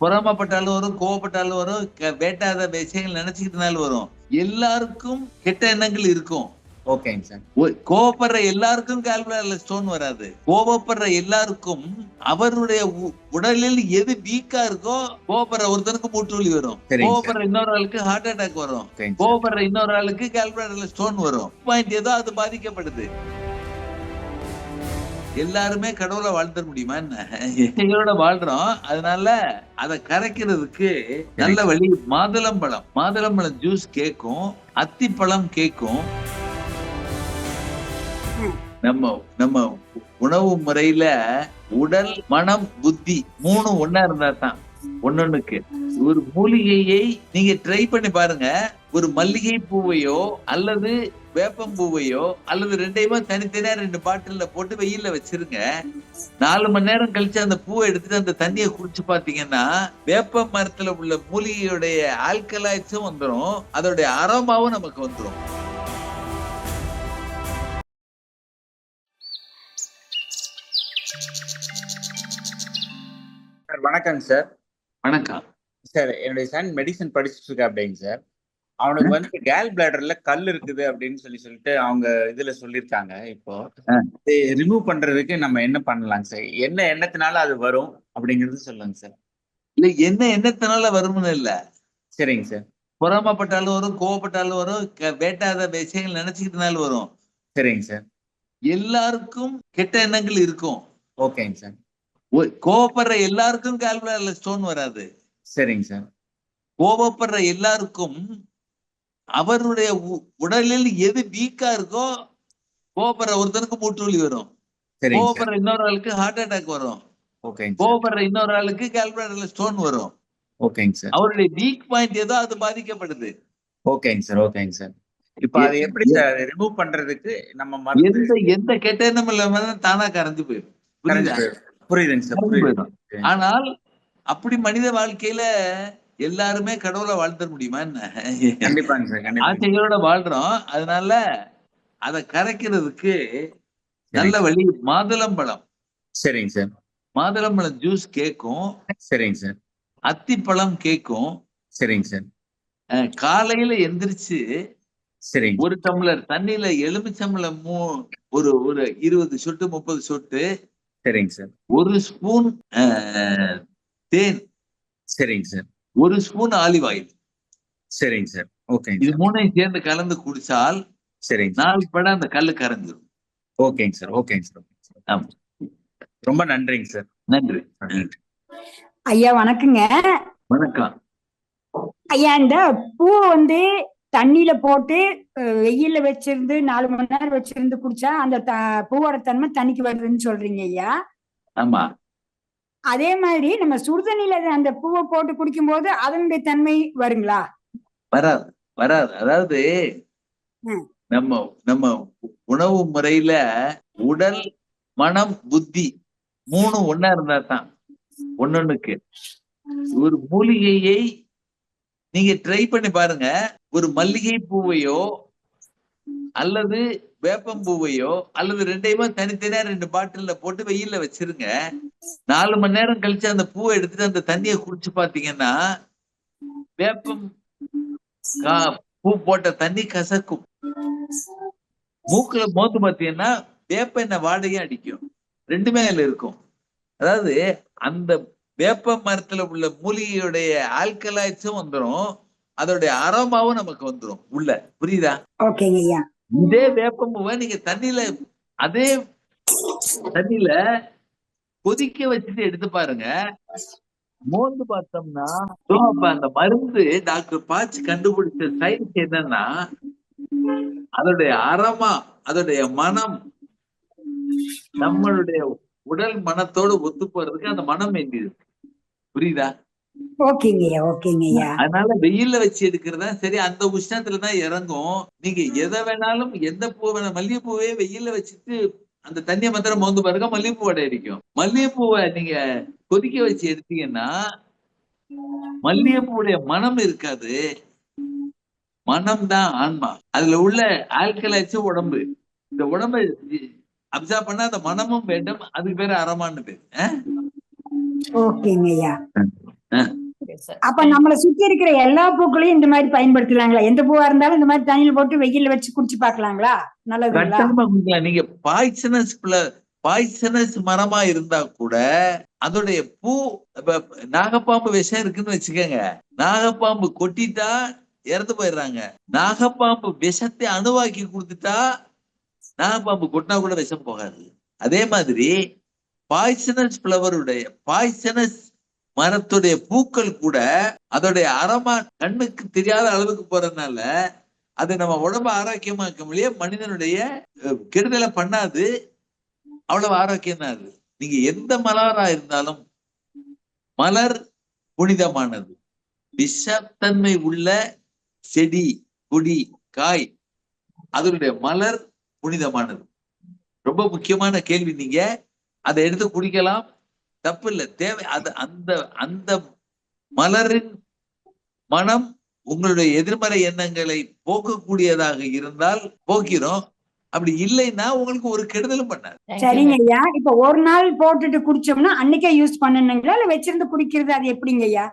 பொறாமப்பட்டாலும் வரும் கோவப்பட்டாலும் வரும் வேண்டாத விஷயங்கள் நினைச்சுக்கிட்டனாலும் வரும். எல்லாருக்கும் கெட்ட எண்ணங்கள் இருக்கும். ஓகேங்க சார் ஒ- கோவப்படுற எல்லாருக்கும் கால்குலேட்டர்ல ஸ்டோன் வராது. கோவப்படுற எல்லாருக்கும் அவருடைய உடலில் எது வீக்கா இருக்கோ கோவப்படுற ஒருத்தனுக்கு மூட்டு வலி வரும். கோவப்படுற இன்னொரு ஆளுக்கு ஹார்ட் அட்டாக் வரும். கோவப்படுற இன்னொரு ஆளுக்கு கால்குலேட்டர்ல ஸ்டோன் வரும். பாயிண்ட் ஏதோ அது பாதிக்கப்படுது. எல்லாருமே கடவுளை வாழ்த்த முடியுமா என்ன? எங்களோட வாழ்றோம். அதனால அதை கரைக்கிறதுக்கு நல்ல வழி மாதுளம்பழம் மாதுளம்பழம் ஜூஸ் கேக்கும். அத்திப்பழம் கேக்கும். நம்ம நம்ம உணவு முறையில உடல் மனம் புத்தி மூணு ஒண்ணா இருந்தா தான் ஒன்னொன்னுக்கு ஒரு மூலிகையை நீங்க ட்ரை பண்ணி பாருங்க. ஒரு மல்லிகை பூவையோ அல்லது வேப்பம் பூவையோ அல்லது ரெண்டையுமே தனித்தனியா ரெண்டு பாட்டில்ல போட்டு வெயில்ல வச்சிருங்க. நாலு மணி நேரம் கழிச்சு அந்த பூவை எடுத்துட்டு அந்த தண்ணியை குடிச்சு பாத்தீங்கன்னா வேப்ப மரத்துல உள்ள மூலிகையுடைய ஆல்கலாய்ட்ஸும் வந்துரும். அதோடைய அரோமாவும் நமக்கு வந்துரும். சார் வணக்கங்க சார். வணக்கம். சார் என்னுடைய சன் மெடிசன் படிச்சுட்டு இருக்கா அப்படிங்க சார். அவனுக்கு வந்து கேல் பிளாடர்ல கல் இருக்குது அப்படின்னு சொல்லி சொல்லிட்டு அவங்க இதுல சொல்லியிருக்காங்க. இப்போ. ரிமூவ் பண்றதுக்கு நம்ம என்ன பண்ணலாங்க சார்? என்ன எண்ணத்தினால அது வரும் அப்படிங்கிறது சொல்லுங்க சார். இல்ல என்ன எண்ணத்தினால வரும்னு இல்ல. சரிங்க சார். பொறாமப்பட்டாலும் வரும் கோவப்பட்டாலும் வரும் வேண்டாத விஷயங்கள் நினைச்சுக்கிட்டனாலும் வரும். சரிங்க சார். எல்லாருக்கும் கெட்ட எண்ணங்கள் இருக்கும். ஓகேங்க சார். கோவப்படுற எல்லாருக்கும் கால்குலேட்டர்ல ஸ்டோன் வராது. சரிங்க சார். கோவப்படுற எல்லாருக்கும் அவருடைய உடலில் எது வீக்கா இருக்கோ கோவப்படுற ஒருத்தனுக்கு மூட்டு வலி வரும் கோவப்படுற இன்னொரு ஆளுக்கு ஹார்ட் அட்டாக் வரும். கோவப்படுற இன்னொரு ஆளுக்கு கால்குலேட்டர்ல ஸ்டோன் வரும். ஓகேங்க சார். அவருடைய வீக் பாயிண்ட் ஏதோ அது பாதிக்கப்படுது. ஓகேங்க சார் ஓகேங்க சார். இப்போ அது எப்படி சார் ரிமூவ் பண்றதுக்கு நம்ம எந்த எந்த கெட்ட எண்ணம் இல்லாம தானா கரைஞ்சு போயிடும். புரியுதுங்க சார் புரியுது. ஆனால் அப்படி மனித வாழ்க்கையில எல்லாருமே கடவுளை வாழ்த்த முடியுமா என்ன? சார் ஆசைகளோட வாழ்றோம். அதனால அதை கரைக்கிறதுக்கு நல்ல வழி மாதுளம்பழம் சரிங்க சார். மாதுளம்பழம் ஜூஸ் கேக்கும். சரிங்க சார். அத்திப்பழம் கேக்கும். சரிங்க சார். காலையில எந்திரிச்சு சரிங்க. ஒரு டம்ளர் தண்ணியில எலுமிச்சம்பழம் மூ ஒரு ஒரு இருபது சொட்டு முப்பது சொட்டு சரிங்க சார். ஒரு ஸ்பூன் தேன். சரிங்க சார். ஒரு ஸ்பூன் ஆலிவ் ஆயில். சரிங்க சார். ஓகேங்க இது மூணையும் சேர்ந்து கலந்து குடிச்சால் சரிங்க சார். நாள் பட அந்த கல்லு கரைஞ்சிரும். ஓகேங்க சார் ஓகேங்க சார் ஓகேங்க சார். ஆமா. ரொம்ப நன்றிங்க சார். நன்றி. ஐயா வணக்கங்க. வணக்கம். ஐயா இந்த பூ வந்து தண்ணியில போட்டு அஹ், வெயில்ல வச்சிருந்து நாலு மணி நேரம் வச்சிருந்து குடிச்சா அந்த த- பூவோட தன்மை தண்ணிக்கு வருதுன்னு சொல்றீங்க ஐயா. ஆமா. அதே மாதிரி நம்ம சுடுதண்ணியில அந்த பூவை போட்டு குடிக்கும்போது அதனுடைய தன்மை வருங்களா? வராது வராது. அதாவது. நம்ம நம்ம உணவு முறையில உடல் மனம் புத்தி மூணு ஒண்ணா இருந்தா தான் ஒன்னொன்னுக்கு ஒரு மூலிகையை நீங்க ட்ரை பண்ணி பாருங்க. ஒரு மல்லிகை பூவையோ அல்லது வேப்பம் பூவையோ அல்லது ரெண்டையுமே தனித்தனியா ரெண்டு பாட்டில்ல போட்டு வெயில்ல வச்சிருங்க. நாலு மணி நேரம் கழிச்சு அந்த பூவை எடுத்துட்டு அந்த தண்ணியை குடிச்சு பாத்தீங்கன்னா வேப்பம் பூ போட்ட தண்ணி கசக்கும். மூக்குல மோந்து பாத்தீங்கன்னா வேப்ப எண்ணெய் வாடகையும் அடிக்கும். ரெண்டுமே அதுல இருக்கும். அதாவது அந்த வேப்ப மரத்துல உள்ள மூலிகையுடைய ஆல்கலாய்ட்ஸும் வந்துரும். அதோடைய அரோமாவும் நமக்கு வந்துரும். உள்ள. புரியுதா? ஓகேங்க ஐயா. இதே வேப்பம்பூவை நீங்க தண்ணியில அதே தண்ணியில கொதிக்க வச்சுட்டு எடுத்து பாருங்க. மோந்து பார்த்தோம்னா அந்த மருந்து டாக்டர் பாச்சு கண்டுபிடிச்ச சயின்ஸ் என்னன்னா அதோடைய அறமா அதோடைய மனம் நம்மளுடைய உடல் மனத்தோடு ஒத்து போறதுக்கு அந்த மனம் வேண்டியது. புரியுதா? ஓகேங்க ஐயா ஓகேங்க ஐயா அதனால வெயில்ல வச்சு எடுக்கிறதா? சரி அந்த உஷ்ணத்துல தான் இறங்கும். நீங்க எதை வேணாலும் எந்த பூ வேணா மல்லிகைப்பூவே வெயில்ல வச்சுட்டு அந்த தண்ணியை மாத்திரம் மோந்து பாருங்க மல்லிகைப்பூ வடை அடிக்கும். மல்லிகைப்பூவை நீங்க கொதிக்க வச்சு எடுத்தீங்கன்னா மல்லிகைப்பூவுடைய மனம் இருக்காது. மனம் தான் ஆன்மா. அதுல உள்ள ஆல்கலாய்ச்சு உடம்பு. இந்த உடம்பை அப்சர்வ் பண்ணா அந்த மனமும் வேண்டும். அதுக்கு பேரு அறமான்னு பேரு. ஓகேங்க ஐயா அஹ் சார் அப்ப நம்மளை சுத்தி இருக்கிற எல்லா பூக்களையும் இந்த மாதிரி பயன்படுத்தலாங்களா? எந்த பூவா இருந்தாலும் இந்த மாதிரி தண்ணியில போட்டு வெயில்ல வச்சு குடிச்சு கட்டாயமா குடிக்கலாம். நீங்க பாய்சனஸ் பாய்சனஸ் மரமா இருந்தா கூட அதோடைய பூ இப்ப நாகப்பாம்பு விஷம் இருக்குன்னு வச்சுக்கோங்க. நாகப்பாம்பு கொட்டிட்டா இறந்து போயிடுறாங்க. நாகப்பாம்பு விஷத்தை அணுவாக்கி கொடுத்துட்டா நாகப்பாம்பு கொட்டினா கூட விஷம் போகாது. அதே மாதிரி பாய்சனஸ் ஃபிளவருடைய பாய்சனஸ் மரத்துடைய பூக்கள் கூட அதோடைய அறமா கண்ணுக்கு தெரியாத அளவுக்கு போறதுனால அது நம்ம உடம்ப ஆரோக்கியமாக்க முடிய மனிதனுடைய கெடுதலை பண்ணாது. அவ்வளவு ஆரோக்கியம் தான் அது. நீங்க எந்த மலரா இருந்தாலும் மலர் புனிதமானது. விஷத்தன்மை உள்ள செடி கொடி காய் அதனுடைய மலர் புனிதமானது. ரொம்ப முக்கியமான கேள்வி நீங்க. அதை எடுத்து குடிக்கலாம். தப்பு இல்லை தேவை அது அந்த அந்த மலரின் மனம் உங்களுடைய எதிர்மறை எண்ணங்களை போக்கக்கூடியதாக இருந்தால் போக்கிறோம். அப்படி இல்லைன்னா உங்களுக்கு ஒரு கெடுதலும் பண்ணாது. சரிங்க. ஐயா. இப்ப ஒரு நாள் போட்டுட்டு குடிச்சோம்னா அன்னைக்கே யூஸ் பண்ணணுங்களா இல்ல வச்சிருந்து குடிக்கிறது அது எப்படிங்க ஐயா?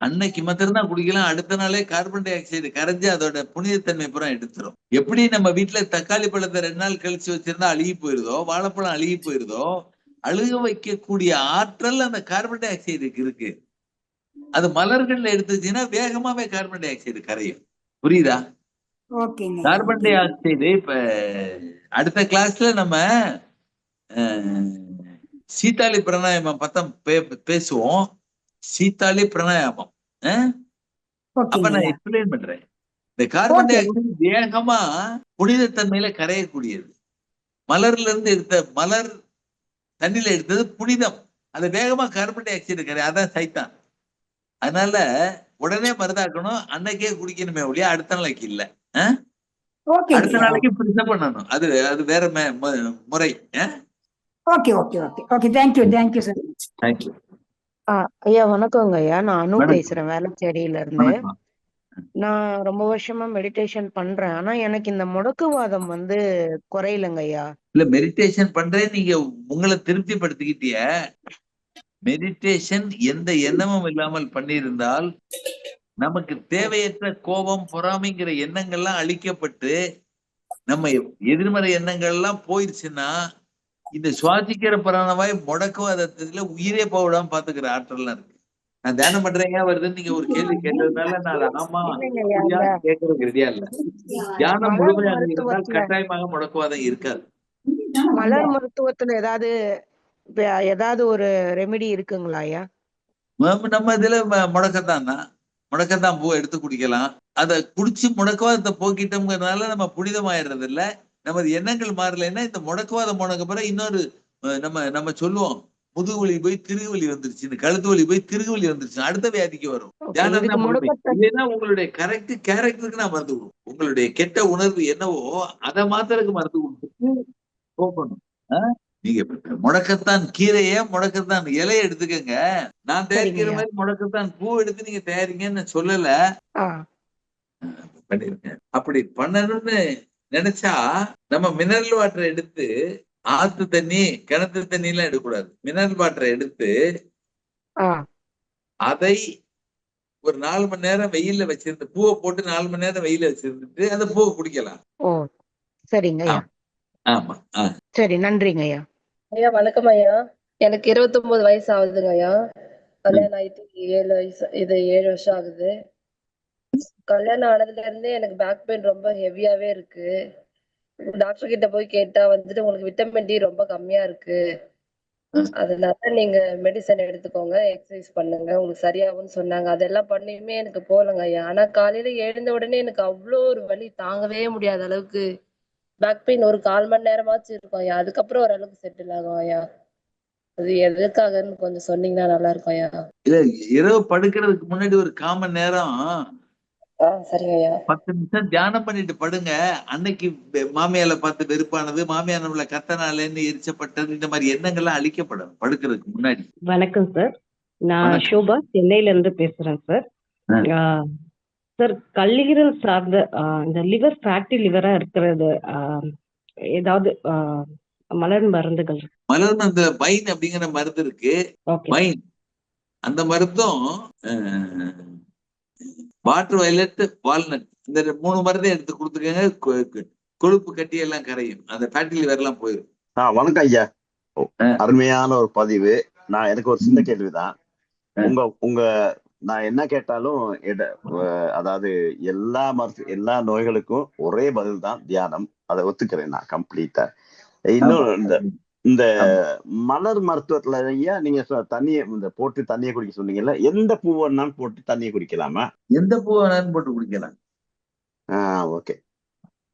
அன்னைக்கு மாத்திரம் தான் குடிக்கலாம். அடுத்த நாளே கார்பன் டை ஆக்சைடு கரைஞ்சு அதோட புனிதத்தன்மை பூரா எடுத்துரும். எப்படி நம்ம வீட்டுல தக்காளி பழத்தை ரெண்டு நாள் கழிச்சு வச்சிருந்தா அழுகி போயிருதோ வாழைப்பழம் அழுகி போயிருதோ அழுக வைக்கக்கூடிய ஆற்றல் அந்த கார்பன் டை ஆக்சைடுக்கு இருக்கு. அது மலர்கள்ல எடுத்துச்சுன்னா வேகமாவே கார்பன் டை ஆக்சைடு கரையும். புரியுதா? கார்பன் டை ஆக்சைடு இப்ப அடுத்த கிளாஸ்ல நம்ம சீதாளி பிராணாயாமம் பத்தம் பே- பேசுவோம். சீதாளி பிராணாயாமம்? அப்ப நான். எக்ஸ்பிளைன் பண்றேன். இந்த கார்பன் டை. ஆக்சைடு வேகமா புனிதத்தன்மையில கரையக்கூடியது. மலர்ல இருந்து எடுத்த மலர் தண்ணியில எடுத்தது புனிதம். அது வேகமா கார்பன் டை ஆக்சைடு கரை அதான் சைத்தான். அதனால உடனே மருதாக்கணும் அன்னைக்கே குடிக்கணுமே ஒழிய அடுத்த நாளைக்கு இல்ல. அடுத்த. நாளைக்கு ப்ரிசர்வ் பண்ணணும். அது அது வேற முறை. Okay okay okay okay thank you thank you sir thank you ஆ, ஐயா வணக்கங்க ஐயா. நான் அனு. பேசுறேன். வேளச்சேரியில இருந்து. நான் ரொம்ப வருஷமா மெடிடேஷன் பண்றேன். ஆனா எனக்கு இந்த முடக்குவாதம் வந்து குறையலங்க ஐயா. இல்ல மெடிடேஷன் பண்றேன் நீங்க உங்களை திருப்திப்படுத்திக்கிட்டிய. மெடிடேஷன் எந்த எண்ணமும் இல்லாமல் பண்ணியிருந்தால் நமக்கு தேவையற்ற கோபம் பொறாமைங்கிற எண்ணங்கள்லாம் அழிக்கப்பட்டு நம்ம எதிர்மறை எண்ணங்கள் எல்லாம் போயிருச்சுன்னா இந்த சுவாசிக்கிற பிராணவாய் முடக்குவாதத்துல உயிரே போவிடாம பாத்துக்கிற ஆற்றல்லாம் இருக்கு. நான் தியானம் பண்றேங்க வருதுன்னு நீங்க ஒரு கேள்வி கேட்டதுனால நான் ஆமா கேட்கறதுக்கு ரெடியா இல்ல. தியானம் முழுமையாக இருந்தால் கட்டாயமாக முடக்குவாதம் இருக்காது. மலர் மருத்துவத்துல ஏதாவது ஏதாவது ஒரு ரெமெடி இருக்குங்களா ஐயா? நம்ம இதுல முடக்கத்தான் தான். முடக்கத்தான் பூ எடுத்து குடிக்கலாம். அதை குடிச்சு முடக்குவாதத்தை போக்கிட்டோம்ங்கிறதுனால நம்ம புனிதமாயிடுறது இல்ல நமது எண்ணங்கள் மாறலைன்னா இந்த முடக்குவாதம் போனதுக்கு பிறகு இன்னொரு நம்ம நம்ம சொல்லுவோம். முதுகுவலி போய் திருகுவலி வந்துருச்சு. கழுத்து வலி போய் திருகுவலி வந்துருச்சு. அடுத்த வியாதிக்கு வரும். இல்லைன்னா உங்களுடைய கரெக்ட் கேரக்டருக்கு நான் மருந்து கொடுக்கும் உங்களுடைய கெட்ட உணர்வு என்னவோ அதை மாத்திரக்கு மருந்து கொடுத்துட்டு போகணும்? நீங்க முடக்கத்தான் கீரைய முடக்கத்தான் இலைய எடுத்துக்கங்க. நான் தயாரிக்கிற. மாதிரி முடக்கத்தான் பூ எடுத்து நீங்க தயாரிங்கன்னு சொல்லல. ஆ. பண்ணிருக்கேன் அப்படி பண்ணணும்னு நினைச்சா நம்ம மினரல் வாட்டர் எடுத்து ஆத்து தண்ணி கிணத்து தண்ணி எல்லாம் எடுக்கக்கூடாது. மினரல் வாட்டரை எடுத்து ஆ. அதை ஒரு நாலு மணி நேரம் வெயில்ல வச்சிருந்து பூவை போட்டு நாலு மணி நேரம் வெயில்ல வச்சிருந்துட்டு அந்த பூவை குடிக்கலாம். ஓ சரிங்க ஐயா. ஆமா. சரி நன்றிங்க ஐயா. ஐயா வணக்கம் ஐயா. எனக்கு 29 வயசு ஆகுதுங்க ஐயா. கல்யாணம் ஆயிட்டு ஏழு வயசு இது ஏழு வருஷம் ஆகுது. கல்யாணம் ஆனதுல இருந்தே எனக்கு பேக் பெயின் ரொம்ப ஹெவியாவே இருக்கு. டாக்டர் கிட்ட போய் கேட்டா வந்துட்டு உங்களுக்கு விட்டமின் டி ரொம்ப கம்மியா இருக்கு. அதனால நீங்க மெடிசன் எடுத்துக்கோங்க எக்ஸசைஸ் பண்ணுங்க. உங்களுக்கு சரியாகும்னு சொன்னாங்க. அதெல்லாம் பண்ணியுமே எனக்கு போலங்க ஐயா. ஆனா காலையில எழுந்த உடனே எனக்கு அவ்வளோ ஒரு வலி தாங்கவே முடியாத அளவுக்கு. பேக் பெயின் ஒரு கால் மணி நேரமாச்சும் இருக்கும் ஐயா. அதுக்கப்புறம் ஓரளவுக்கு செட்டில் ஆகும் ஐயா. அது எதுக்காகன்னு கொஞ்சம் சொன்னீங்கன்னா நல்லா இருக்கும் ஐயா. இல்ல இரவு படுக்கிறதுக்கு முன்னாடி ஒரு காமன் நேரம் பத்து நிமிஷம் தியானம் பண்ணிட்டு படுங்க. அன்னைக்கு மாமியால பார்த்து வெறுப்பானது மாமியார் நம்மள கத்தனாலேன்னு எரிச்சப்பட்டது இந்த மாதிரி எண்ணங்கள்லாம் அழிக்கப்படும் படுக்கிறதுக்கு முன்னாடி. வணக்கம் சார். நான். ஷோபா சென்னையில இருந்து பேசுறேன் சார். சார் கல்லீரல் சார்ந்த இந்த லிவர் ஃபேட்டி லிவரா இருக்கிறது ஏதாவது மலர் மருந்துகள் மலர்ந்து அந்த பைன் அப்படிங்கிற மருந்து இருக்கு. பைன் அந்த மருந்தும் வாட்டர் வயலட் வால்நட். இந்த மூணு மருந்தை எடுத்து கொடுத்துக்கங்க கொழுப்பு கட்டி எல்லாம் கரையும். அந்த ஃபேட்டி லிவர் எல்லாம் போயிடும் ஆ வணக்கம் ஐயா. அருமையான ஒரு பதிவு. நான் எனக்கு ஒரு சின்ன கேள்விதான். உங்க உங்க நான் என்ன கேட்டாலும் அதாவது எல்லா மருத்துவ எல்லா நோய்களுக்கும் ஒரே பதில் தான் தியானம். அதை ஒத்துக்கிறேன் நான் கம்ப்ளீட்டா. இன்னும் இந்த இந்த மலர் மருத்துவத்துல ஐயா நீங்க தண்ணிய இந்த போட்டு தண்ணியை குடிக்க சொன்னீங்கல்ல எந்த பூ வேணாலும் போட்டு தண்ணியை குடிக்கலாமா? எந்த பூ வேணாலும் போட்டு குடிக்கலாம். Ah okay.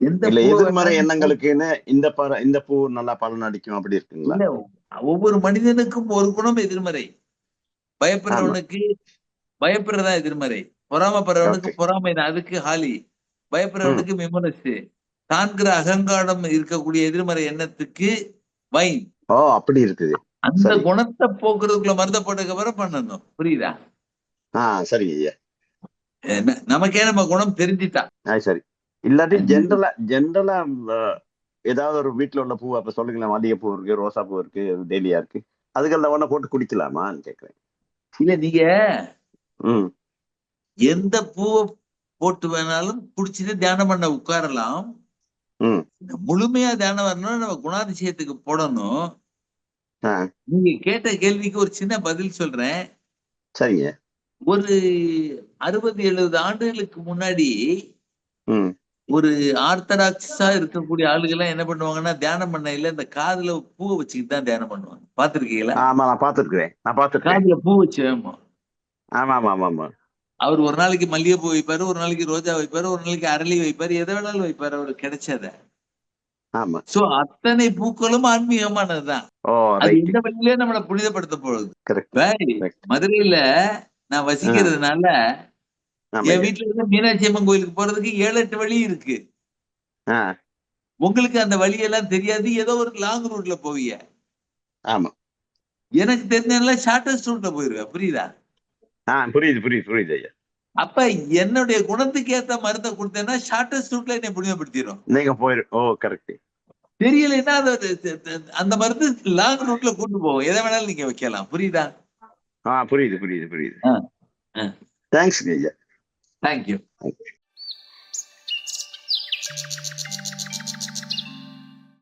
எந்த இல்ல எதிர்மறை எண்ணங்களுக்குன்னு இந்த பர இந்த பூ நல்லா பலன் அடிக்கும் அப்படி இருக்குங்களா? ஒவ்வொரு மனிதனுக்கும் ஒரு குணம் எதிர்மறை. பயப்படுறவனுக்கு பயப்படுறதா எதிர்மறை. பொறாமப்படுறவனுக்கு. பொறாமை அதுக்கு ஹாலி. பயப்படுறவனுக்கு விமனசு. தான்கிற அகங்காரம் இருக்கக்கூடிய எதிர்மறை எண்ணத்துக்கு வைன் ஓ அப்படி இருக்குது. அந்த சரி. குணத்தை போக்குறதுக்குள்ள மருந்த போட்டதுக்கு பண்ணணும் புரியுதா? ஐயா. என்ன- நமக்கே நம்ம குணம் தெரிஞ்சிட்டா. ஆ சரி. இல்லாட்டி ஜென்ரலா ஜென்ரலா ஏதாவது ஒரு வீட்ல உள்ள பூ அப்ப சொல்லுங்களேன் மல்லிகை பூ இருக்கு ரோசா பூ இருக்கு டெய்லியா இருக்கு. அதுக்கெல்லாம் ஒண்ணா போட்டு குடிக்கலாமான்னு கேக்குறேன். இல்ல நீங்க எந்த பூவை போட்டு வேணாலும் குடிச்சிட்டு தியானம் பண்ண உட்காரலாம். இந்த முழுமையா தியானம் வரணும் நம்ம குணாதிசயத்துக்கு போடணும். நீங்க கேட்ட கேள்விக்கு ஒரு சின்ன பதில் சொல்றேன். சரிங்க. ஒரு அறுபது எழுபது ஆண்டுகளுக்கு முன்னாடி ஒரு ஆர்த்தடாக்ஸா இருக்கக்கூடிய ஆளுங்க எல்லாம் என்ன பண்ணுவாங்கன்னா தியானம் பண்ணையில இந்த காதுல பூவை வச்சுக்கிட்டு தான் தியானம் பண்ணுவாங்க. பாத்திருக்கீங்களா ஆமா நான் பாத்துருக்கிறேன் நான் பாத்துருக்கேன் காதுல பூ வச்சு ஆமா ஆமா ஆமா ஆமா. அவர் ஒரு நாளைக்கு மல்லிகை பூ வைப்பாரு ஒரு நாளைக்கு ரோஜா வைப்பாரு ஒரு நாளைக்கு அரளி வைப்பாரு எதை வேணாலும் வைப்பாரு அவருக்கு கிடைச்சத. ஆமா. சோ அத்தனை பூக்களும் ஆன்மீகமானதுதான். அது இந்த வழியிலே நம்மளை புனிதப்படுத்த போகுது. மதுரையில நான் வசிக்கிறதுனால என். வீட்டுல இருந்து மீனாட்சி அம்மன் கோயிலுக்கு போறதுக்கு ஏழு எட்டு வழி இருக்கு. உங்களுக்கு அந்த வழியெல்லாம் தெரியாது. ஏதோ ஒரு லாங் ரூட்ல போவீங்க ஆமா. எனக்கு தெரிஞ்சதெல்லாம் ஷார்டஸ்ட் ரூட்ல போயிருவேன். புரியுதா? ஆ புரியுது புரியுது புரியுது ஐயா. அப்ப என்னுடைய குணத்துக்கு ஏத்த மருந்தை கொடுத்தேன்னா ஷார்டஸ்ட் ரூட்ல என்னை புனிதப்படுத்திடும் நீங்க போயிரு ஓ கரெக்ட் தெரியலைன்னா அந்த மருந்து லாங் ரூட்ல கூட்டு போகும் எதை வேணாலும் நீங்க வைக்கலாம். புரியுதா? ஆ புரியுது புரியுது புரியுது. தேங்க்ஸ் ஐயா. தேங்க்யூ